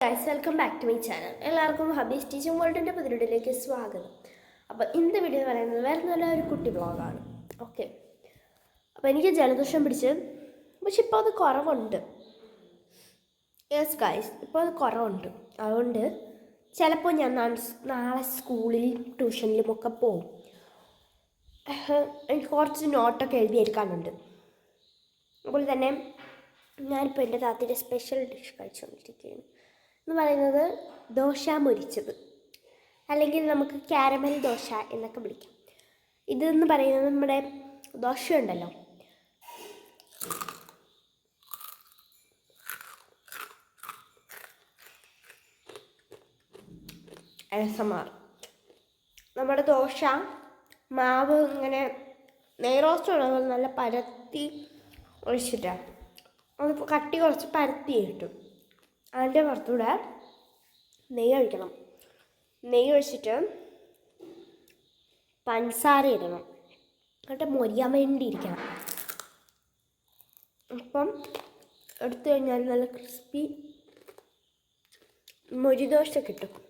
Guys welcome back to my channel എല്ലാവർക്കും ഹബീസ് teaching വേൾഡിന്റെ പുതിരിടിലേക്ക് സ്വാഗതം. അപ്പോൾ ഇന്നത്തെ വീഡിയോ പറയുന്നത് വേറെ നല്ല ഒരു കുട്ടി ബ്ലോഗാണ് ഓക്കെ അപ്പോൾ എനിക്ക് ജലദോഷം പിടിച്ച് പക്ഷെ ഇപ്പോൾ അത് കുറവുണ്ട്. യെസ് ഗൈസ് ഇപ്പോൾ അത് കുറവുണ്ട്. അതുകൊണ്ട് ചിലപ്പോൾ ഞാൻ നാളെ സ്കൂളിൽ ട്യൂഷനിലും ഒക്കെ പോകും എനിക്ക് കുറച്ച് നോട്ടൊക്കെ എഴുതിയെടുക്കാനുണ്ട് അതുപോലെ തന്നെ ഞാനിപ്പോൾ എന്റെ താത്തയുടെ സ്പെഷ്യൽ ഡിഷ് കഴിച്ചുകൊണ്ടിരിക്കുകയാണ് എന്ന് പറയുന്നത് ദോശ മുരിച്ചത്. അല്ലെങ്കിൽ നമുക്ക് ക്യാരമൽ ദോശ എന്നൊക്കെ വിളിക്കാം. ഇതെന്ന് പറയുന്നത് നമ്മുടെ ദോശയുണ്ടല്ലോ. എസമാർ നമ്മുടെ ദോശ മാവ് ഇങ്ങനെ നെയ്റോസ്റ്റ് ഉള്ളത് നല്ല പരത്തി ഒഴിച്ചിട്ടാണ് അത് കട്ടി കുറച്ച് പരത്തി കിട്ടും അതിന്റെ പുറത്തൂടെ നെയ്യ് ഒഴിക്കണം. നെയ്യ് ഒഴിച്ചിട്ട് പഞ്ചസാര ഇടണം. എന്നിട്ട് മൊരിയാൻ വേണ്ടി ഇരിക്കണം. അപ്പം എടുത്തു കഴിഞ്ഞാൽ നല്ല ക്രിസ്പി മൊരിദോശ കിട്ടും.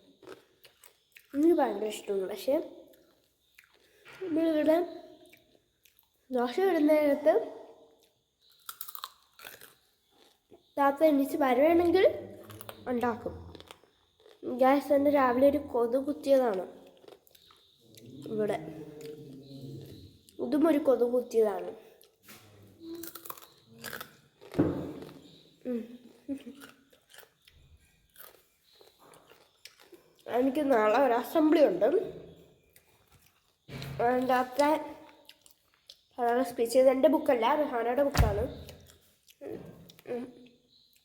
എനിക്ക് ഭയങ്കര ഇഷ്ടമാണ്. പക്ഷേ നമ്മളിവിടെ ദോശ ഇടുന്ന നേരത്ത് താത്ത എണീച്ച് വരുവാണെങ്കിൽ ഉണ്ടാക്കും. ഗ്യാസ് തന്നെ രാവിലെ ഒരു കൊതു കുത്തിയതാണ്. ഇവിടെ. ഇതും ഒരു കൊതു കുത്തിയതാണ്. എനിക്ക് നാളെ ഒരു അസംബ്ലി ഉണ്ട്. അകത്തെ അതാണ് സ്പീച്ച് ചെയ്ത് എന്റെ ബുക്കല്ല റിഹാനയുടെ ബുക്കാണ്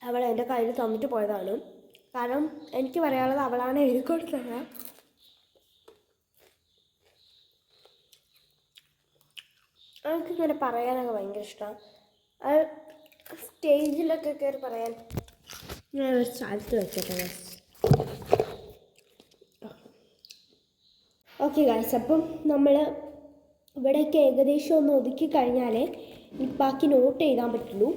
അവൾ എന്റെ കയ്യിൽ തന്നിട്ട് പോയതാണ്. കാരണം എനിക്ക് പറയാനുള്ളത് അവളാണ് എഴുതി കൊടുത്തത്. എനിക്കിങ്ങനെ പറയാനൊക്കെ ഭയങ്കര ഇഷ്ടമാണ് അത് സ്റ്റേജിലൊക്കെ കയറി പറയാൻ ഞാൻ ഒരു സ്ഥലത്ത് വെച്ചിട്ടുണ്ട് ഓക്കെ ഗായ്സ് അപ്പം നമ്മൾ ഇവിടെയൊക്കെ ഏകദേശം ഒന്ന് ഒതുക്കി കഴിഞ്ഞാലേ ബാക്കി നോട്ട് എഴുതാൻ പറ്റുള്ളൂ.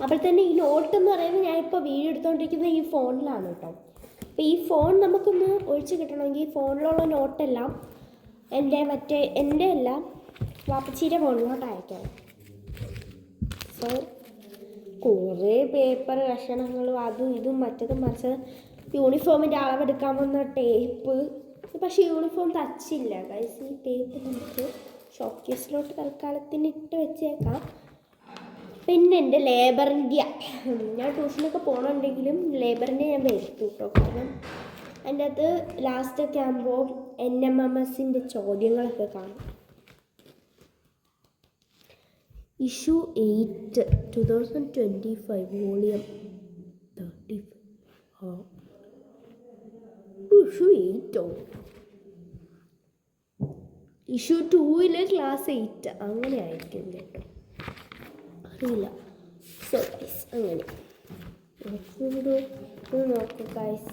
അപ്പോൾ തന്നെ ഈ നോട്ട് എന്ന് പറയുന്നത് ഞാനിപ്പോൾ വീഡിയോ എടുത്തുകൊണ്ടിരിക്കുന്നത് ഈ ഫോണിലാണ് കേട്ടോ. അപ്പോൾ ഈ ഫോൺ നമുക്കൊന്ന് ഒഴിച്ച് കിട്ടണമെങ്കിൽ ഫോണിലുള്ള നോട്ടെല്ലാം എന്റെ മറ്റേ എന്റെ എല്ലാം വാപ്പച്ചീന്റെ ഫോണിലോട്ട് അയക്കാം സോ കുറേ പേപ്പർ കഷണങ്ങളും അതും ഇതും മറ്റതും മറിച്ച് യൂണിഫോമിന്റെ അളവെടുക്കാൻ വന്ന ടേപ്പ് പക്ഷേ യൂണിഫോം തച്ചില്ല ഗൈസ് ഈ ടേപ്പ് നമുക്ക് ഷോക്കേസിലോട്ട് തൽക്കാലത്തിന് ഇട്ട് വെച്ചേക്കാം. പിന്നെ എന്റെ ലേബറിന്റെ ഞാൻ ട്യൂഷനൊക്കെ പോകണമെന്നുണ്ടെങ്കിലും ലേബറിന്റെ ഞാൻ വരുത്തു കേട്ടോ. കാരണം അതിന്റെ അകത്ത് ലാസ്റ്റൊക്കെ ആകുമ്പോൾ എൻ എം എം എസിന്റെ ചോദ്യങ്ങളൊക്കെ കാണും. Issue eight two thousand twenty five volume thirty issue എയ്റ്റോ issue ടൂവിൽ ക്ലാസ് എയ്റ്റ് അങ്ങനെ ആയിരിക്കും കേട്ടോ. അറിയില്ല സോ ഗൈസ് അങ്ങനെ. നോക്കൂ ഗൈസ്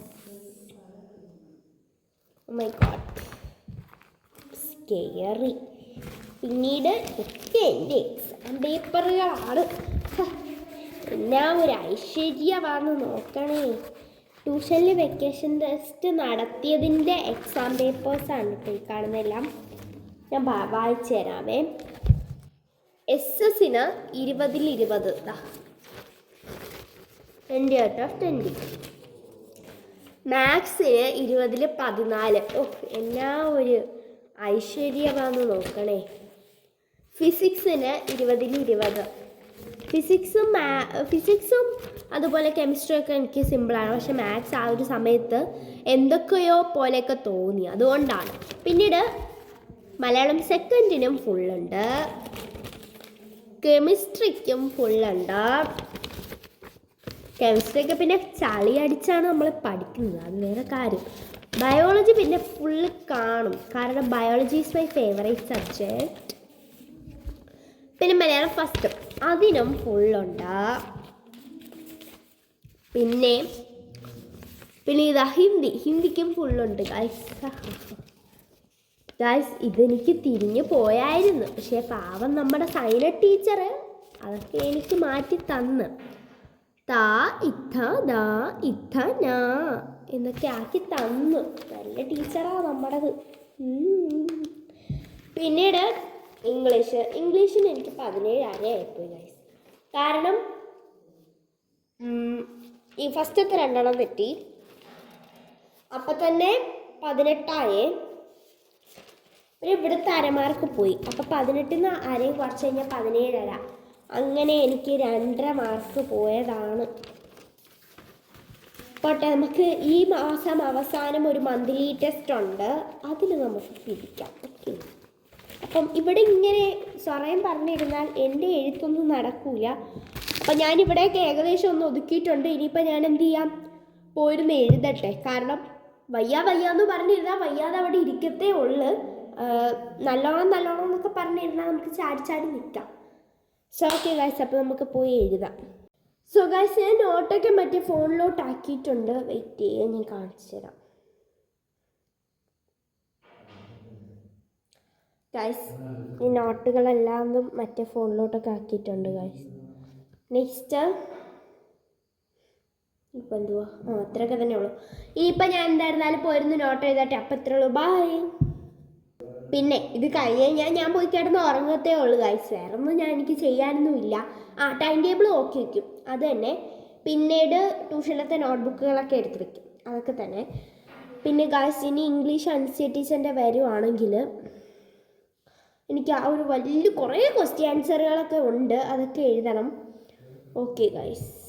മൈ ഗോഡ് സ്കെയറി പിന്നീട് ഒക്കെ എന്റെ എക്സാം പേപ്പറുകളാണ് പിന്നെ ഒരു ഐശ്വര്യമാണെന്ന് നോക്കണേ. ട്യൂഷനിൽ വെക്കേഷൻ ടെസ്റ്റ് നടത്തിയതിന്റെ എക്സാം പേപ്പേഴ്സാണ് കേട്ടോ കാണുന്നതെല്ലാം. ഞാൻ വായിച്ചു തരാമേ. എസ് എസിന് ഇരുപതിൽ ഇരുപത് ട്വന്റി ഔട്ട് ഓഫ് ട്വന്റി മാത്സിന് ഇരുപതിൽ പതിനാല്. ഓ എന്നാ ഒരു ഐശ്വര്യമാണെന്ന് നോക്കണേ. ഫിസിക്സിന് ഇരുപതിൽ ഇരുപത് ഫിസിക്സും മാ ഫിസിക്സും അതുപോലെ കെമിസ്ട്രിയൊക്കെ എനിക്ക് സിമ്പിളാണ് പക്ഷെ മാത്സ് ആ ഒരു സമയത്ത് എന്തൊക്കെയോ പോലെയൊക്കെ തോന്നി. അതുകൊണ്ടാണ്. പിന്നീട് മലയാളം സെക്കൻഡിനും ഫുള്ളുണ്ട് കെമിസ്ട്രിക്കും ഫുള്ളുണ്ട് കെമിസ്ട്രിയൊക്കെ പിന്നെ ചളി അടിച്ചാണ് നമ്മൾ പഠിക്കുന്നത്. അത് വേറെ കാര്യം. ബയോളജി പിന്നെ ഫുള്ള് കാണും. കാരണം biology is my favourite subject പിന്നെ മലയാളം ഫസ്റ്റ് അതിനും ഫുള്ളുണ്ട് പിന്നെ പിന്നെ ഇതാ ഹിന്ദി. ഹിന്ദിക്കും ഫുള്ളുണ്ട് ഗൈസ് ഗൈസ് ഇതെനിക്ക് തിരിഞ്ഞു പോയായിരുന്നു. പക്ഷേ പാവം നമ്മുടെ സൈന ടീച്ചർ അതൊക്കെ എനിക്ക് മാറ്റി തന്ന്. താ ഇത്ത ദാ ഇത്ത നാ എന്നൊക്കെ ആക്കി തന്നു. നല്ല ടീച്ചറാ നമ്മുടേത്. പിന്നീട് ഇംഗ്ലീഷ്. ഇംഗ്ലീഷിന് എനിക്ക് പതിനേഴ് അരയായിപ്പോയി ഗൈസ് കാരണം ഈ ഫസ്റ്റത്തെ രണ്ടെണ്ണം തെറ്റി. അപ്പം തന്നെ പതിനെട്ടായേ ഇവിടുത്തെ അരമാർക്ക് പോയി. അപ്പം പതിനെട്ടിൽ നിന്ന് അരയും കുറച്ച് കഴിഞ്ഞാൽ പതിനേഴര. അങ്ങനെ എനിക്ക് രണ്ടര മാർക്ക് പോയതാണ്. പോട്ടെ നമുക്ക് ഈ മാസം അവസാനം ഒരു മന്ത്ലി ടെസ്റ്റ് ഉണ്ട്. അതിൽ നമുക്ക് പിരിക്കാം. ഓക്കെ. അപ്പം ഇവിടെ ഇങ്ങനെ സ്വറയം പറഞ്ഞിരുന്നാൽ എന്റെ എഴുത്തൊന്നും നടക്കൂല. അപ്പം ഞാനിവിടെയൊക്കെ ഏകദേശം ഒന്ന് ഒതുക്കിയിട്ടുണ്ട്. ഇനിയിപ്പോൾ ഞാൻ എന്ത് ചെയ്യാം? പോയിരുന്ന് എഴുതട്ടെ. കാരണം വയ്യ വയ്യാന്ന് പറഞ്ഞിരുന്നാൽ വയ്യാതെ അവിടെ ഇരിക്കത്തേ ഉള്ളു. നല്ലോണം നല്ലോണം എന്നൊക്കെ പറഞ്ഞിരുന്നാൽ നമുക്ക് ചാടി ചാടി നിൽക്കാം സോ ഓക്കെ ഗൈസ് അപ്പോൾ നമുക്ക് പോയി എഴുതാം. സോ ഗൈസ് ഞാൻ നോട്ടൊക്കെ മറ്റേ ഫോണിലോട്ട് ആക്കിയിട്ടുണ്ട് വെയിറ്റ് ചെയ്യാൻ ഞാൻ കാണിച്ചു തരാം. ഗൈസ് ഈ നോട്ടുകളെല്ലാം മറ്റേ ഫോണിലോട്ടൊക്കെ ആക്കിയിട്ടുണ്ട് ഗൈസ് നെക്സ്റ്റ് ഇപ്പം എന്തുവാ? ആ അത്രയൊക്കെ തന്നെ ഉള്ളൂ ഇനിയിപ്പോൾ ഞാൻ എന്തായിരുന്നാലും പോയിരുന്നു നോട്ട് എഴുതട്ടെ. അപ്പം ഇത്രയുള്ളൂ ബൈ പിന്നെ ഇത് കഴിഞ്ഞ് കഴിഞ്ഞാൽ ഞാൻ പോയി കിടന്ന് ഉറങ്ങത്തേ ഉള്ളൂ ഗൈസ് വേറെ ഒന്നും ഞാൻ എനിക്ക് ചെയ്യാനൊന്നുമില്ല. ആ ടൈം ടേബിൾ നോക്കി വയ്ക്കും അത് തന്നെ പിന്നീട് ട്യൂഷനിലത്തെ നോട്ട്ബുക്കുകളൊക്കെ എടുത്ത് വയ്ക്കും അതൊക്കെ തന്നെ. പിന്നെ ഗൈസ് ഇനി ഇംഗ്ലീഷ് അൻസിയ ടീച്ചറിന്റെ വരുവാണെങ്കിൽ എനിക്ക് ആ ഒരു വലിയ കുറേ ക്വസ്റ്റ്യൻ ആൻസറുകളൊക്കെ ഉണ്ട്. അതൊക്കെ എഴുതണം. Okay guys